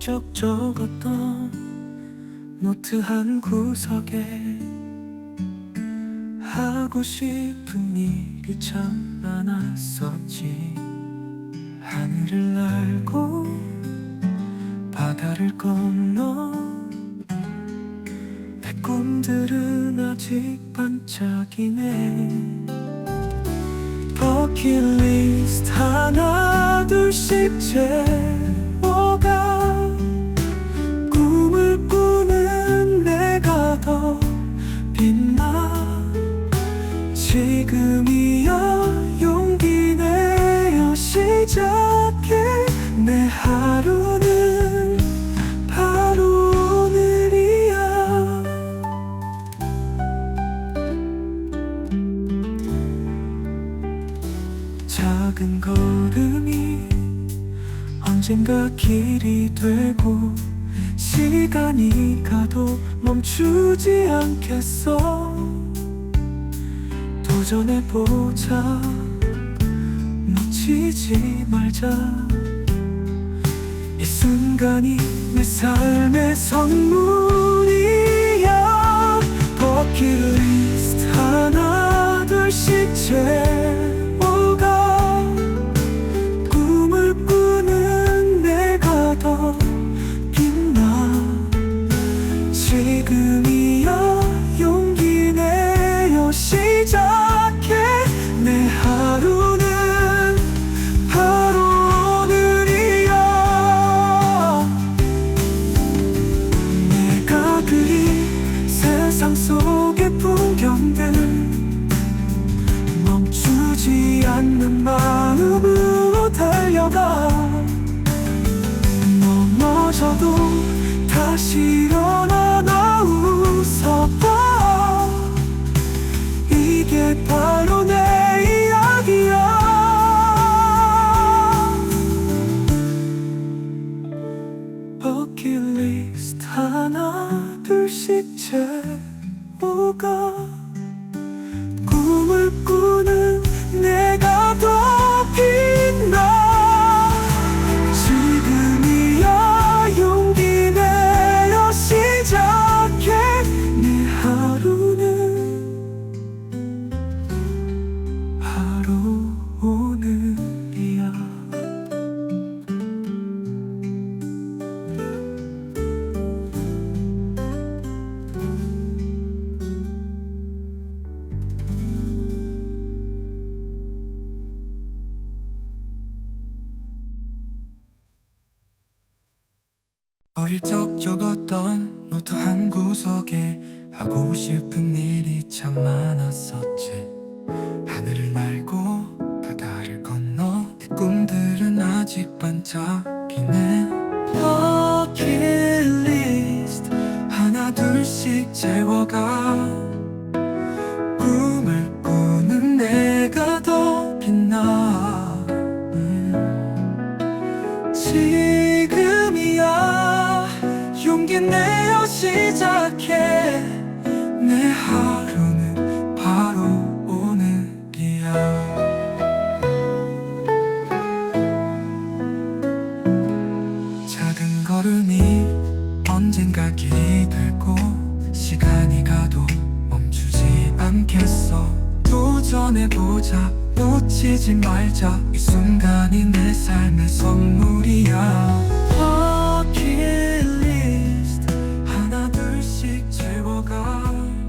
슬쩍 적었던 노트 한 구석에 하고 싶은 일이 참 많았었지. 하늘을 날고 바다를 건너 내 꿈들은 아직 반짝이네. 버킷리스트 하나 둘씩 채 지금이야. 용기 내어 시작해. 내 하루는 바로 오늘이야. 작은 걸음이 언젠가 길이 되고 시간이 가도 멈추지 않겠어 도전해보자. 놓치지 말자. 이 순간이 내 삶의 선물이야. 버킷리스트 하나 둘씩 채워가. 꿈을 꾸는 내가 더 빛나. 지금이 다시 일어나 나 웃어봐 이게 바로 내 이야기야. 버킷리스트 하나 둘씩 채워가 꿈을 꾸는 어릴 적 적었던 노트 한 구석에 하고 싶은 일이 참 많았었지. 하늘을 날고 바다를 건너 내 꿈들은 아직 반짝이네. 버킷리스트 하나 둘씩 채워가 시작해. 내 하루는 바로 오늘이야. 작은 걸음이 언젠가 길이 되고 시간이 가도 멈추지 않겠어. 도전해보자. 놓치지 말자. 이 순간이 내 삶의 선물이야